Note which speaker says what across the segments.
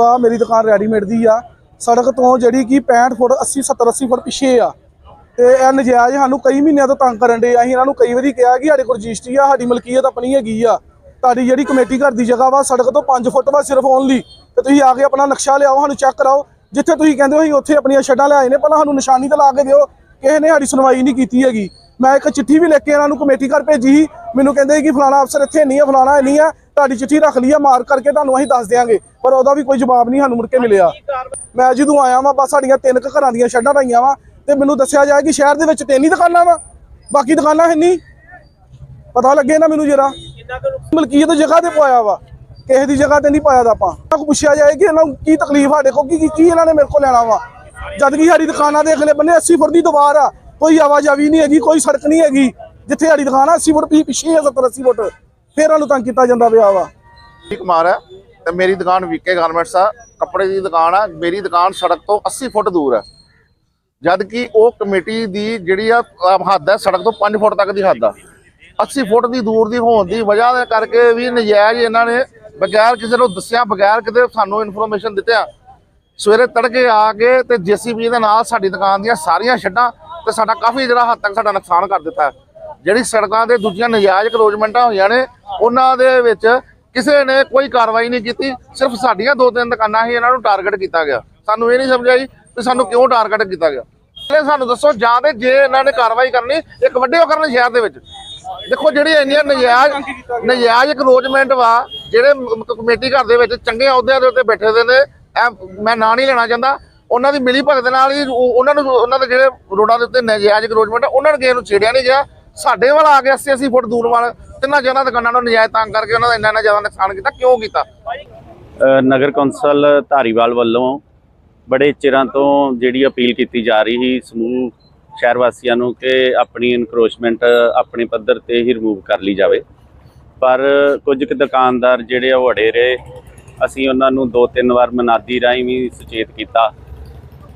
Speaker 1: ਆ, ਮੇਰੀ ਦੁਕਾਨ ਰੈਡੀਮੇਡ ਦੀ ਆ। ਸੜਕ ਤੋਂ ਜਿਹੜੀ ਕਿ 65 ਫੁੱਟ 80 70 80 ਫੁੱਟ ਪਿੱਛੇ ਆ। ਤੇ ਇਹ ਨਜਾਇਜ਼ ਸਾਨੂੰ ਕਈ ਮਹੀਨਿਆਂ ਤੋਂ ਤੰਗ ਕਰਨ ਦੇ ਅਸੀਂ ਇਹਨਾਂ ਨੂੰ ਕਈ ਵਾਰੀ ਕਿਹਾ ਕਿ ਸਾਡੇ ਕੋਲ ਰਜਿਸਟਰੀ ਆ, ਸਾਡੀ ਮਲਕੀਅਤ ਆਪਣੀ ਹੈਗੀ ਆ। ਤੁਹਾਡੀ ਜਿਹੜੀ ਕਮੇਟੀ ਘਰ ਦੀ ਜਗ੍ਹਾ ਵਾ, ਸੜਕ ਤੋਂ 5 ਫੁੱਟ ਵਾ ਸਿਰਫ ਓਨਲੀ ਤੇ ਤੁਸੀਂ ਆ ਕੇ ਆਪਣਾ ਨਕਸ਼ਾ ਲਿਆਓ, ਸਾਨੂੰ ਚੈੱਕ ਕਰਾਓ। ਜਿੱਥੇ ਤੁਸੀਂ ਕਹਿੰਦੇ ਹੋ, ਅਸੀਂ ਉੱਥੇ ਆਪਣੀਆਂ ਛੱਡਾਂ ਲਿਆਏ ਨੇ। ਪਹਿਲਾਂ ਸਾਨੂੰ ਨਿਸ਼ਾਨੀ ਤਾਂ ਲਾ ਕੇ ਦਿਓ। ਕਿਸੇ ਨੇ ਸਾਡੀ ਸੁਣਵਾਈ ਨਹੀਂ ਕੀਤੀ ਹੈਗੀ। ਮੈਂ ਇੱਕ ਚਿੱਠੀ ਵੀ ਲਿਖ ਕੇ ਇਹਨਾਂ ਨੂੰ ਕਮੇਟੀ ਘਰ ਭੇਜੀ ਸੀ। ਮੈਨੂੰ ਕਹਿੰਦੇ ਸੀ ਕਿ ਫਲਾਣਾ ਅਫਸਰ ਇੱਥੇ ਨਹੀਂ ਆ, ਫਲਾਣਾ ਨਹੀਂ ਆ। ਤੁਹਾਡੀ ਚਿੱਠੀ ਰੱਖ ਲਈ ਆ ਮਾਰ ਕਰਕੇ ਤੁਹਾਨੂੰ ਅਸੀਂ ਦੱਸ ਦਿਆਂਗੇ। ਪਰ ਉਹਦਾ ਵੀ ਕੋਈ ਜਵਾਬ ਨਹੀਂ ਸਾਨੂੰ ਮੁੜ ਕੇ ਮਿਲਿਆ। ਮੈਂ ਜਦੋਂ ਆਇਆ ਵਾਂ ਬਸ ਸਾਡੀਆਂ ਤਿੰਨ ਕੁ ਘਰਾਂ ਦੀਆਂ ਛੱਡਾਂ ਰਹੀਆਂ ਵਾ ਤੇ ਮੈਨੂੰ ਦੱਸਿਆ ਜਾਏ ਕਿ ਸ਼ਹਿਰ ਦੇ ਵਿੱਚ ਤਿੰਨ ਹੀ ਦੁਕਾਨਾਂ ਵਾ। ਬਾਕੀ ਦੁਕਾਨਾਂ ਹੈ ਨਹੀਂ। ਪਤਾ ਲੱਗੇ ਨਾ ਮੈਨੂੰ ਜਰਾ। ਮਲਕੀਅਤ ਜਗ੍ਹਾ ਤੇ ਪਾਇਆ ਵਾ। ਕਿਸੇ ਦੀ ਜਗ੍ਹਾ ਤੇ ਨਹੀਂ ਪਾਇਆ ਦਾ ਆਪਾਂ। ਇਹਨਾਂ ਪੁੱਛਿਆ ਜਾਏ ਕਿ ਇਹਨਾਂ ਨੂੰ ਕੀ ਤਕਲੀਫ ਸਾਡੇ ਕੀ ਕੀ- ਕੀ ਇਹਨਾਂ ਨੇ ਮੇਰੇ ਕੋਲ ਲੈਣਾ ਵਾ। ਜਦ ਕਿ ਸਾਡੀ ਦੁਕਾਨਾਂ ਦੇ ਅਗਲੇ ਬੰਨੇ 80 ਫੁੱਟ ਦੀ ਦੀਵਾਰ ਆ। ਕੋਈ ਆਵਾਜਾਈ ਨਹੀਂ ਹੈਗੀ ਕੋਈ ਸੜਕ ਨਹੀਂ ਹੈਗੀ। ਜਿੱਥੇ ਸਾਡੀ ਦੁਕਾਨ ਆ 80 ਫੁੱਟ ਪਿੱਛੇ ਆ 70 80 ਫੁੱਟ। ਫੇਰ ਸਾਨੂੰ ਤੰਗ ਕੀਤਾ ਜਾਂਦਾ ਪਿਆ ਵਾ।
Speaker 2: ਕੁਮਾਰ ਹੈ, ਤੇ ਮੇਰੀ ਦੁਕਾਨ ਵੀਕੇ ਗਾਰਮੈਂਟਸ ਆ, ਕੱਪੜੇ ਦੀ ਦੁਕਾਨ ਆ, ਮੇਰੀ ਦੁਕਾਨ ਸੜਕ ਤੋਂ 80 ਫੁੱਟ ਦੂਰ ਹੈ ਜਦ ਕਿ ਉਹ ਕਮੇਟੀ ਦੀ ਜਿਹੜੀ ਆ ਹੱਦ ਹੈ ਸੜਕ ਤੋਂ 5 ਫੁੱਟ ਤੱਕ ਦੀ ਹੱਦ ਆ। 80 ਫੁੱਟ ਦੀ ਦੂਰ ਦੀ ਹੋਣ ਦੀ ਵਜ੍ਹਾ ਦੇ ਕਰਕੇ ਵੀ ਨਜਾਇਜ਼ ਇਹਨਾਂ ਨੇ ਬਗੈਰ ਕਿਸੇ ਨੂੰ ਦੱਸਿਆ, ਬਗੈਰ ਕਿਤੇ ਸਾਨੂੰ ਇਨਫੋਰਮੇਸ਼ਨ ਦਿੱਤਿਆ। ਸਵੇਰੇ ਤੜਕੇ ਆ ਕੇ ਤੇ ਜੀਸੀਬੀ ਦੇ ਨਾਲ ਸਾਡੀ ਦੁਕਾਨ ਦੀਆਂ ਸਾਰੀਆਂ ਛੱਡਾਂ ਤੇ ਸਾਡਾ ਕਾਫੀ ਜਿਹੜਾ ਹੱਦ ਤੱਕ ਸਾਡਾ ਨੁਕਸਾਨ ਕਰ ਦਿੱਤਾ। ਜਿਹੜੀ ਸੜਕਾਂ ਦੇ ਦੂਜੀਆਂ ਨਜਾਇਜ਼ ਕਰੋਜਮੈਂਟਾਂ ਹੋਈਆਂ ਨੇ ਉਹਨਾਂ ਦੇ ਵਿੱਚ ਕਿਸੇ ਨੇ ਕੋਈ ਕਾਰਵਾਈ ਨਹੀਂ ਕੀਤੀ। ਸਿਰਫ ਸਾਡੀਆਂ ਦੋ ਤਿੰਨ ਦੁਕਾਨਾਂ ਹੀ ਇਹਨਾਂ ਨੂੰ ਟਾਰਗੇਟ ਕੀਤਾ ਗਿਆ। ਸਾਨੂੰ ਇਹ ਨਹੀਂ ਸਮਝ ਆਈ ਕਿ ਸਾਨੂੰ ਕਿਉਂ ਟਾਰਗੇਟ ਕੀਤਾ ਗਿਆ। ਪਹਿਲੇ ਸਾਨੂੰ ਦੱਸੋ, ਜਾਂ ਤੇ ਜੇ ਇਹਨਾਂ ਨੇ ਕਾਰਵਾਈ ਕਰਨੀ, ਇੱਕ ਵੱਡੇ ਹੋ ਕਰਨ ਸ਼ਹਿਰ ਦੇ ਵਿੱਚ। ਦੇਖੋ, ਜਿਹੜੀ ਇੰਨੀਆਂ ਨਜਾਇਜ਼ ਨਜਾਇਜ਼ ਕਰੋਜਮੈਂਟ ਵਾ, ਜਿਹੜੇ ਕਮੇਟੀ ਘਰ ਦੇ ਵਿੱਚ ਚੰਗੇ ਅਹੁਦਿਆਂ ਦੇ ਉੱਤੇ ਬੈਠੇ ਦੇ ਨੇ ਮੈਂ ਨਾਂ ਨਹੀਂ ਲੈਣਾ ਚਾਹੁੰਦਾ। ਉਹਨਾਂ ਦੀ ਮਿਲੀ ਭਗਤ ਨਾਲ ਹੀ ਉਹਨਾਂ ਨੂੰ, ਉਹਨਾਂ ਦੇ ਜਿਹੜੇ ਰੋਡਾਂ ਦੇ ਉੱਤੇ ਨਜਾਇਜ਼ ਕਰੋਜਮੈਂਟ ਉਹਨਾਂ ਨੇ ਕਿਸੇ ਨੂੰ ਛੇੜਿਆ ਨਹੀਂ ਗਿਆ। ਸਾਡੇ ਵੱਲ ਆ ਕੇ 80 80 ਫੁੱਟ ਦੂਰ ਵਾਲ। ਤਿੰਨਾਂ ਜਗ੍ਹਾ ਦੁਕਾਨਾਂ ਨੂੰ ਨਜਾਇਜ਼ ਤੰਗ ਕਰਕੇ ਉਹਨਾਂ ਦਾ ਇੰਨਾ ਇੰਨਾ ਜ਼ਿਆਦਾ ਨੁਕਸਾਨ ਕੀਤਾ? ਕਿਉਂ ਕੀਤਾ?
Speaker 3: ਨਗਰ ਕੌਂਸਲ ਧਾਰੀਵਾਲ ਵੱਲੋਂ ਬੜੇ ਚਿਰਾਂ ਤੋਂ ਜਿਹੜੀ ਅਪੀਲ ਕੀਤੀ ਜਾ ਰਹੀ ਸੀ ਸਮੂਹ ਸ਼ਹਿਰ ਵਾਸੀਆਂ ਨੂੰ ਕਿ ਆਪਣੀ ਇਨਕਰੋਚਮੈਂਟ ਆਪਣੇ ਪੱਧਰ ਤੇ ਹੀ ਰਿਮੂਵ ਕਰ ਲਈ ਜਾਵੇ। ਪਰ ਕੁਝ ਕੁ ਦੁਕਾਨਦਾਰ ਜਿਹੜੇ ਉਹ ਅੜੇ ਰਹੇ। ਅਸੀਂ ਉਹਨਾਂ ਨੂੰ ਦੋ ਤਿੰਨ ਵਾਰ ਮਨਾਦੀ ਰਾਹੀਂ ਵੀ ਸੁਚੇਤ ਕੀਤਾ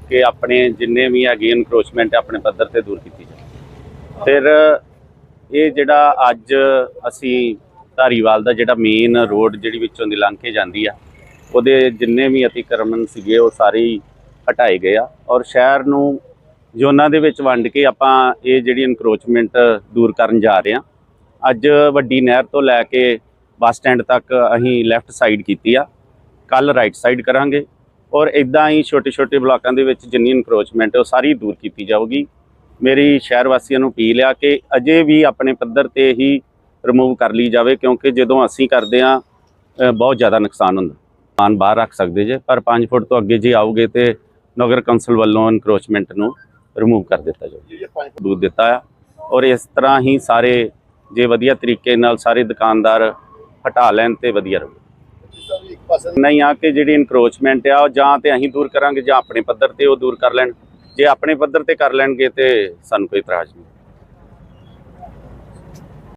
Speaker 3: ਕਿ ਆਪਣੇ ਜਿੰਨੇ ਵੀ ਹੈਗੇ ਇਨਕਰੋਚਮੈਂਟ ਆਪਣੇ ਪੱਧਰ ਤੇ ਦੂਰ ਕੀਤੀ ਜਾਵੇ। ਫਿਰ ਇਹ ਜਿਹੜਾ ਅੱਜ ਅਸੀਂ ਧਾਰੀਵਾਲ ਦਾ ਜਿਹੜਾ ਮੇਨ ਰੋਡ ਜਿਹੜੀ ਵਿੱਚੋਂ ਦੀ ਲੰਘ ਕੇ ਜਾਂਦੀ ਆ, ਉਹਦੇ ਜਿੰਨੇ ਵੀ ਅਤੀਕਰਮਨ ਸੀਗੇ, ਉਹ ਸਾਰੇ ਹੀ ਹਟਾਏ ਗਏ ਆ ਔਰ ਸ਼ਹਿਰ ਨੂੰ ਜ਼ੋਨਾਂ ਦੇ ਵਿੱਚ ਵੰਡ ਕੇ ਆਪਾਂ ਇਹ ਜਿਹੜੀ ਇਨਕਰੋਚਮੈਂਟ ਦੂਰ ਕਰਨ ਜਾ ਰਹੇ ਆ। ਅੱਜ ਵੱਡੀ ਨਹਿਰ ਤੋਂ ਲੈ ਕੇ ਬੱਸ ਸਟੈਂਡ ਤੱਕ ਅਸੀਂ ਲੈਫਟ ਸਾਈਡ ਕੀਤੀ ਆ। ਕੱਲ ਰਾਈਟ ਸਾਈਡ ਕਰਾਂਗੇ ਔਰ ਇਦਾਂ ਹੀ ਛੋਟੇ ਛੋਟੇ ਬਲਾਕਾਂ ਦੇ ਵਿੱਚ ਜਿੰਨੀ ਇਨਕਰੋਚਮੈਂਟ ਹੈ ਉਹ ਸਾਰੀ ਦੂਰ ਕੀਤੀ ਜਾਊਗੀ। ਮੇਰੀ ਸ਼ਹਿਰ ਵਾਸੀਆਂ ਨੂੰ ਅਪੀਲ ਆ ਕਿ ਅਜੇ ਵੀ ਆਪਣੇ ਪੱਧਰ ਤੇ ਹੀ ਰਿਮੂਵ ਕਰ ਲਈ ਜਾਵੇ ਕਿਉਂਕਿ ਜਦੋਂ ਅਸੀਂ ਕਰਦੇ ਆ ਬਹੁਤ ਜ਼ਿਆਦਾ ਨੁਕਸਾਨ ਹੁੰਦਾ। ਸਮਾਨ ਬਾਹਰ ਰੱਖ ਸਕਦੇ ਜੇ ਪਰ 5 ਫੁੱਟ ਤੋਂ ਅੱਗੇ ਜੇ ਆਓਗੇ ਤੇ ਨਗਰ ਕੌਂਸਲ ਵੱਲੋਂ ਇਨਕਰੋਚਮੈਂਟ ਨੂੰ ਰਿਮੂਵ ਕਰ ਦਿੱਤਾ ਜਾਊਗਾ ਦੂਰ ਦਿੱਤਾ ਆ। ਔਰ ਇਸ ਤਰ੍ਹਾਂ ਹੀ ਸਾਰੇ ਜੇ ਵਧੀਆ ਤਰੀਕੇ ਨਾਲ ਸਾਰੇ ਦੁਕਾਨਦਾਰ ਹਟਾ ਲੈਣ ਤੇ ਵਧੀਆ ਰਹੂ। ਨਹੀਂ ਆ ਕਿ ਜਿਹੜੀ ਇਨਕਰੋਚਮੈਂਟ ਆ ਜਾਂ ਤੇ ਅਸੀਂ ਦੂਰ ਕਰਾਂਗੇ ਜਾਂ ਆਪਣੇ ਪੱਧਰ ਤੇ ਉਹ ਦੂਰ ਕਰ ਲੈਣ। ਜੇ ਆਪਣੇ ਪੱਧਰ ਤੇ ਕਰ ਲੈਣਗੇ ਤੇ ਸਾਨੂੰ ਕੋਈ ਇਤਰਾਜ਼ ਨਹੀਂ।